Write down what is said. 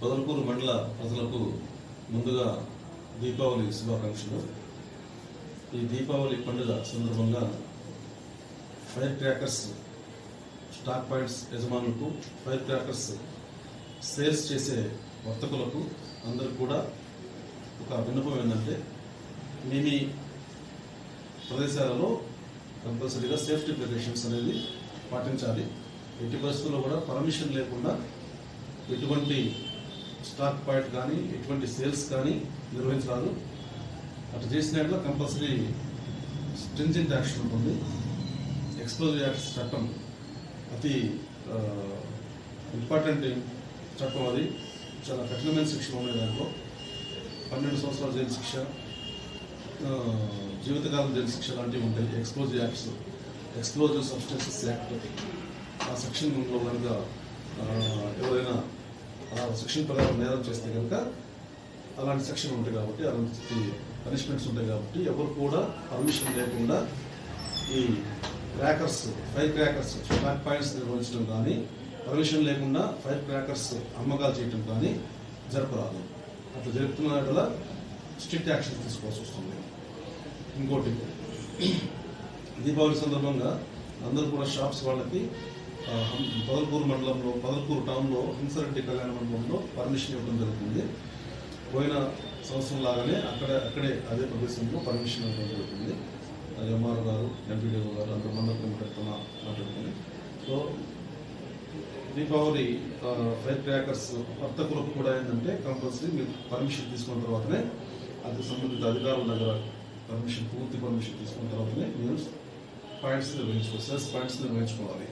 బదల్పూర్ మండల ప్రజలకు ముందుగా దీపావళి శుభాకాంక్షలు. ఈ దీపావళి పండుగ సందర్భంగా ఫైర్ క్రాకర్స్ స్టాక్ పాయింట్స్ యజమానులకు ఫైర్ క్రాకర్స్ సేల్స్ చేసే వర్తకులకు అందరికి కూడా ఒక విన్నపం ఏంటంటే మీ మీ ప్రదేశాలలో కంపల్సరీగా సేఫ్టీ ప్రికాషన్స్ అనేది పాటించాలి. ఎట్టి పరిస్థితుల్లో కూడా పర్మిషన్ లేకుండా ఎటువంటి స్టాక్ పాయింట్ కానీ ఎటువంటి సేల్స్ కానీ నిర్వహించరాదు. అటు చేసినట్లు కంపల్సరీ స్ట్రింజెంట్ యాక్షన్ ఉంటుంది. ఎక్స్ప్లోజివ్ యాక్ట్స్ చట్టం అతి ఇంపార్టెంట్ చట్టం అది. చాలా కఠినమైన శిక్ష ఉన్నాయి దాంట్లో. పన్నెండు సంవత్సరాల జైలు శిక్ష జీవితకాలం జైలు శిక్ష లాంటివి ఉంటాయి. Explosive acts explosive substances act ఆ సెక్షన్లో కనుక సెక్షన్ ప్రకారం నేరం చేస్తే కనుక అలాంటి సెక్షన్ ఉంటాయి కాబట్టి అలాంటి పనిష్మెంట్స్ ఉంటాయి కాబట్టి ఎవరు కూడా పర్మిషన్ లేకుండా ఈ crackers fire crackers stock points నిర్వహించడం కానీ పర్మిషన్ లేకుండా ఫైర్ క్రాకర్స్ అమ్మకాలు చేయటం కానీ జరపరాదు. అట్లా జరుపుతున్న స్ట్రిక్ట్ యాక్షన్ తీసుకోవాల్సి వస్తుంది. ఇంకోటి దీపావళి సందర్భంగా అందరూ కూడా షాప్స్ వాళ్ళకి పదల్పూర్ మండలంలో పదల్పూర్ టౌన్లో హింసరెడ్డి కళ్యాణ మండలంలో పర్మిషన్ ఇవ్వడం జరుగుతుంది. పోయిన సంవత్సరం లాగానే అక్కడ అక్కడే అదే ప్రదేశంలో పర్మిషన్ ఇవ్వడం జరుగుతుంది. ఎంఆర్ గారు ఎంపీడీఓ గారు అంత మండలం పెడుతున్న మాట్లాడుతుంది సో దీపావళి ఫైర్ క్రాకర్స్ వర్తకులకు కూడా ఏంటంటే కంపల్సరీ మీరు పర్మిషన్ తీసుకున్న తర్వాతనే అది సంబంధిత అధికారుల దగ్గర పర్మిషన్ పూర్తి పర్మిషన్ తీసుకున్న తర్వాతనే మీరు పాయింట్స్ నిర్వహించుకోవాలి సెల్స్ పాయింట్స్ నిర్వహించుకోవాలి.